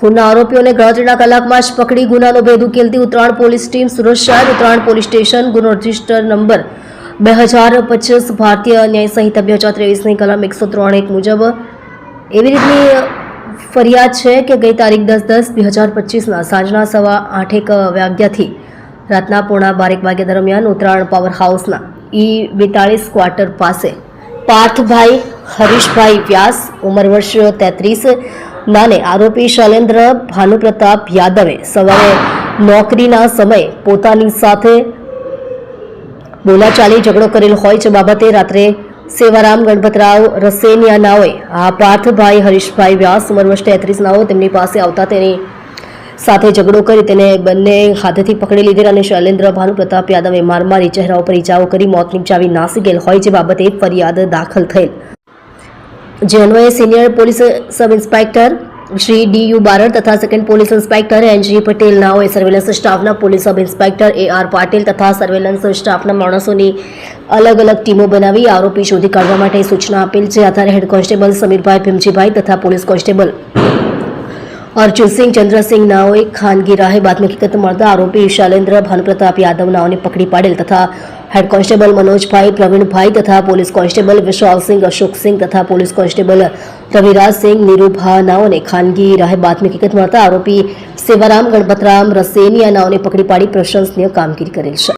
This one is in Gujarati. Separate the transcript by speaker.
Speaker 1: ખૂનના આરોપીઓને ગણતરીના કલાકમાં જ પકડી ગુનાનો ભેદ ઉકેલતી ઉત્તરાયણ પોલીસ ટીમ સુરત શહેર, ઉત્તરાયણ પોલીસ સ્ટેશન, ગુનો રજિસ્ટર નંબર બે હજાર પચીસ, ભારતીય ન્યાય સંહિતા બે હજાર ત્રેવીસની કલમ એકસો ત્રણ એક મુજબ. એવી રીતની ફરિયાદ છે કે ગઈ તારીખ દસ દસ બે હજાર પચીસના સાંજના સવા આઠેક વાગ્યાથી રાતના પોણા બારેક વાગ્યા દરમિયાન ઉત્તરાયણ પાવર હાઉસના ઈ બેતાળીસ ક્વાર્ટર પાસે પાર્થભાઈ, હરીશભાઈ વ્યાસ, ઉંમર વર્ષ તેત્રીસ નાને આરોપી શૈલેન્દ્ર ભાનુપ્રતાપ યાદવે સવારે નોકરીના સમયે પોતાની સાથે બોલાચાલી ઝઘડો કરેલ હોય છે બાબતે રાત્રે સેવારામ ગણપતરાવ રસેનિયા નાઓએ આ પાર્થભાઈ હરીશભાઈ વ્યાસ ઉંમર વર્ષ તેત્રીસ નાઓ તેમની પાસે આવતા તેની સાથે ઝઘડો કરી તેને બંને હાથેથી પકડી લીધેલ અને શૈલેન્દ્ર ભાનુપ્રતાપ યાદવે માર મારી ચહેરા ઉપર ઇજાઓ કરી મોત નિપજાવી નાસી ગયેલ હોય જે બાબતે ફરિયાદ દાખલ થયેલ. જે અન્વયે senior police sub inspector Shri D U Barad તથા second police inspector N G Patel નાઓએ surveillance સ્ટાફના police sub inspector A R Patil તથા સર્વેલન્સ સ્ટાફના માણસોની અલગ અલગ ટીમો બનાવી આરોપી શોધી કાઢવા માટે સૂચના આપેલ છે. આધારે હેડ કોન્સ્ટેબલ સમીરભાઈ ભીમજીભાઈ તથા પોલીસ કોન્સ્ટેબલ અર્જુનસિંહ ચંદ્રસિંહ નાઓએ ખાનગી રાહે બાતમી હકીકત મળતા આરોપી શૈલેન્દ્ર ભાનુપ્રતાપ યાદવ નાઓને પકડી પાડેલ તથા હેડ કોન્સ્ટેબલ મનોજભાઈ પ્રવીણભાઈ તથા પોલીસ કોન્સ્ટેબલ વિશાલસિંહ અશોકસિંહ તથા પોલીસ કોન્સ્ટેબલ રવિરાજસિંહ નીરુભા નાઓને ખાનગી રાહે બાતમી હકીકત મળતા આરોપી સેવારામ ગણપતરામ રસેનિયા નાઓને પકડી પાડી પ્રશંસનીય કામગીરી કરેલ છે